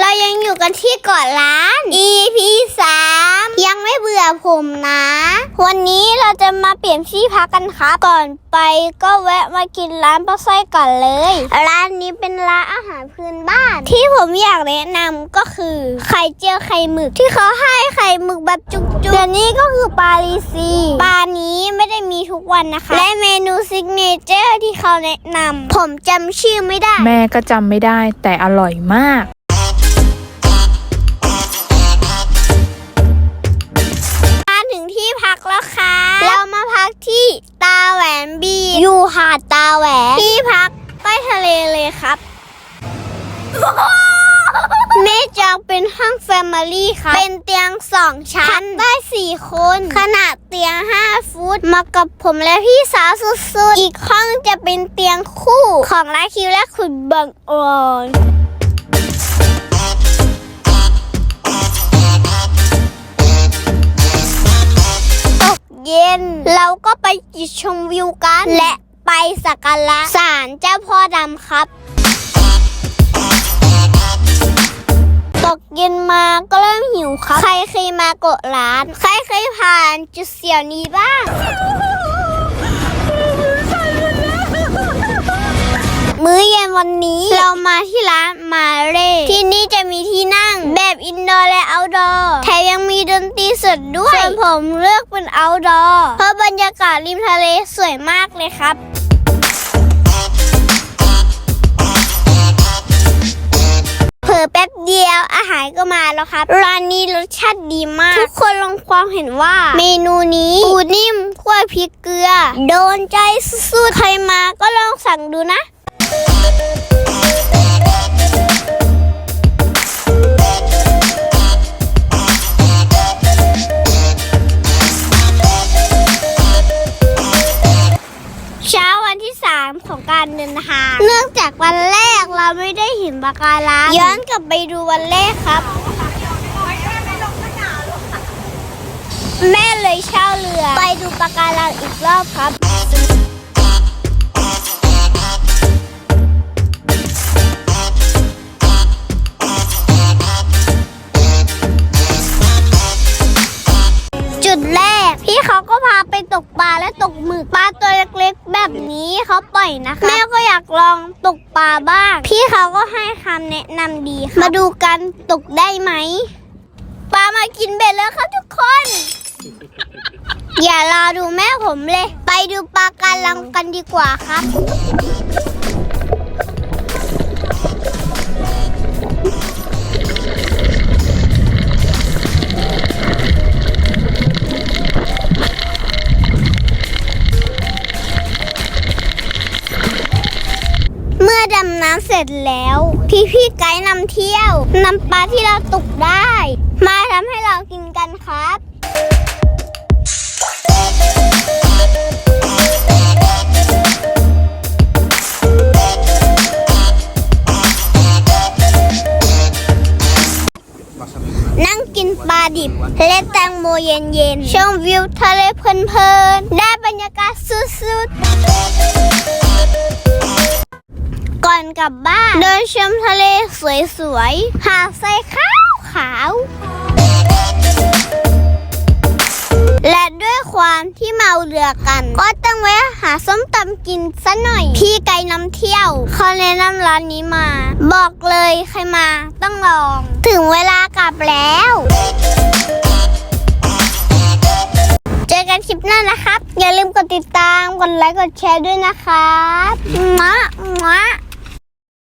เรายังอยู่กันที่เกาะล้าน EP 3 ยังไม่เบื่อผมนะ วันนี้เราจะมาเปลี่ยนที่พักกันครับก่อนไปก็แวะมากินร้านปลาสร้อยก่อนเลย ร้านนี้เป็นร้านอาหารพื้นบ้าน ที่ผมอยากแนะนำก็คือ ไข่เจียวไข่หมึกที่เขาให้ไข่หมึกแบบจุกๆแต่นี่ก็คือปลาลีซีปลานี้ไม่ได้มีทุกวันนะคะ และเมนูซิกเนเจอร์ที่เขาแนะนำผมจำชื่อไม่ได้ แม่ก็จำไม่ได้แต่อร่อยมาก ดตาแหวนที่พักใต้ทะเลเลยครับแม่จองเป็นห้องแฟมิลี่ครับเป็นเตียงสองชั้นได้สี่คน ขนาดเตียง5ฟุตมากับผมและพี่สาวสุดๆ อีกห้องจะเป็นเตียงคู่ของลาคิวและคุณบังออนตกเย็น เราก็ไปจิตชมวิวกันและ ไปสักการะศาลเจ้าพ่อดำครับ ตกเย็นมาก็เริ่มหิวครับ ใครเคยมาเกาะร้าน ใครเคยผ่านจุดเสียวนี้บ้าง มื้อเย็นวันนี้ เรามาที่ร้านมาเร่ที่นี่จะมีที่นั่งแบบอินดอร์และเอาท์ดอร์แถมยังมีดนตรีสดด้วยส่วนผมเลือกเป็นเอาท์ดอร์เพราะบรรยากาศริมทะเลสวยมากเลยครับเผลอแป๊บเดียวอาหารก็มาแล้วครับร้านนี้รสชาติดีมาก ทุกคนลงความเห็นว่า เมนูนี้ปูนิ่มคั่วพริกเกลือ โดนใจสุดๆ ใครมาก็ลองสั่งดูนะ เช้าวันที่ 3 ของการเดินทาง เนื่องจากวันแรกเราไม่ได้เห็นปะการังย้อนกลับไปดูวันแรกครับ แม่เลยเช่าเรือ ไปดูปะการังอีกรอบครับ เล็กๆ แบบนี้เขาปล่อยนะคะ แม่ก็อยากลองตกปลาบ้าง พี่เขาก็ให้คำแนะนำดีค่ะมาดูกันตกได้ไหมปลามากินเบ็ดแล้วครับทุกคน อย่ารอดูแม่ผมเลย ไปดูปลาการลังกันดีกว่าครับ อดำน้ำเสร็จแล้ว พี่พี่ไกด์นำเที่ยวนำปลาที่เราตกได้ มาทำให้เรากินกันครับนั่งกินปลาดิบและแตงโมเย็นๆชมวิวทะเลเพลินๆ ได้บรรยากาศสุดๆ ก่อนกลับบ้าน เดินชมทะเลสวยๆ หาดทรายขาวขาว และด้วยความที่เมาเรือกัน ก็ต้องแวะหาส้มตำกินซะหน่อย พี่ไก่น้ำเที่ยวเขาแนะนำร้านนี้มา บอกเลยใครมาต้องลอง ถึงเวลากลับแล้ว เจอกันคลิปหน้านะครับ อย่าลืมกดติดตาม กดไลค์ กดแชร์ด้วยนะครับมะมะ